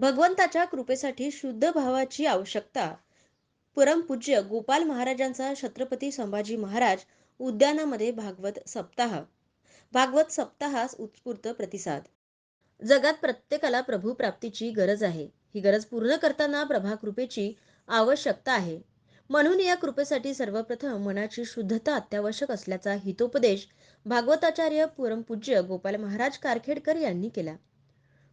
भगवंताच्या कृपेसाठी शुद्ध भावाची आवश्यकता. परमपूज्य गोपाल महाराजांचा छत्रपती संभाजी महाराज उद्यानामध्ये भागवत सप्ताह. भागवत सप्ताहास उत्स्फूर्त प्रतिसाद. जगात प्रत्येकाला प्रभू प्राप्तीची गरज आहे. ही गरज पूर्ण करताना प्रभा कृपेची आवश्यकता आहे. म्हणून या कृपेसाठी सर्वप्रथम मनाची शुद्धता अत्यावश्यक असल्याचा हितोपदेश भागवताचार्य परमपूज्य गोपाल महाराज कारखेडकर यांनी केला.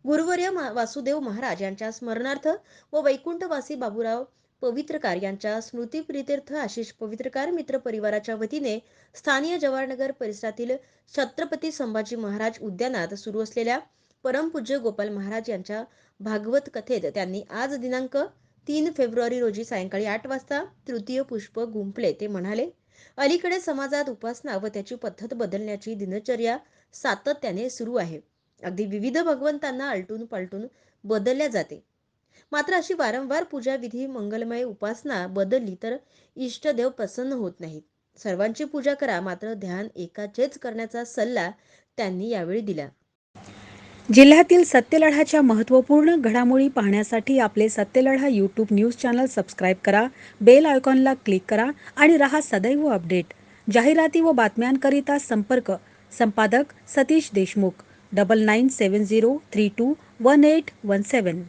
गुरुवर्य वासुदेव महाराज यांच्या स्मरणार्थ व वैकुंठवासी बाबूराव पवित्रकार यांच्या स्मृतीप्रित्यर्थ आशिष पवित्रकार मित्र परिवाराच्या वतीने स्थानीय जवाहरनगर परिसरातील छत्रपती संभाजी महाराज उद्यानात सुरू असलेल्या परमपूज्य गोपाल महाराज यांच्या भागवत कथेत त्यांनी आज दिनांक तीन फेब्रुवारी रोजी सायंकाळी आठ वाजता तृतीय पुष्प गुंफले ते म्हणाले अलीकडे समाजात उपासना व त्याची पद्धत बदलण्याची दिनचर्या सातत्याने सुरू आहे. अगदी विविध भगवंतांना आलटून पलटून बदलल्या जाते. मात्र अशी वारंवार पूजा विधी मंगलमय उपासना बदलली तर इष्टदेव प्रसन्न होत नाहीत. सर्वांची पूजा करा मात्र ध्यान एकाचेच करण्याचा सल्ला त्यांनी यावेळी दिला. जिल्ह्यातील सत्यलढाच्या महत्त्वपूर्ण घडामोडी पाहण्यासाठी आपले Satyaladha YouTube news channel subscribe करा बेल आयकॉनला क्लिक करा आणि रहा सदैव अपडेट जाहिराती व बातम्यांकरिता संपर्क संपादक सतीश देशमुख. 9970321817.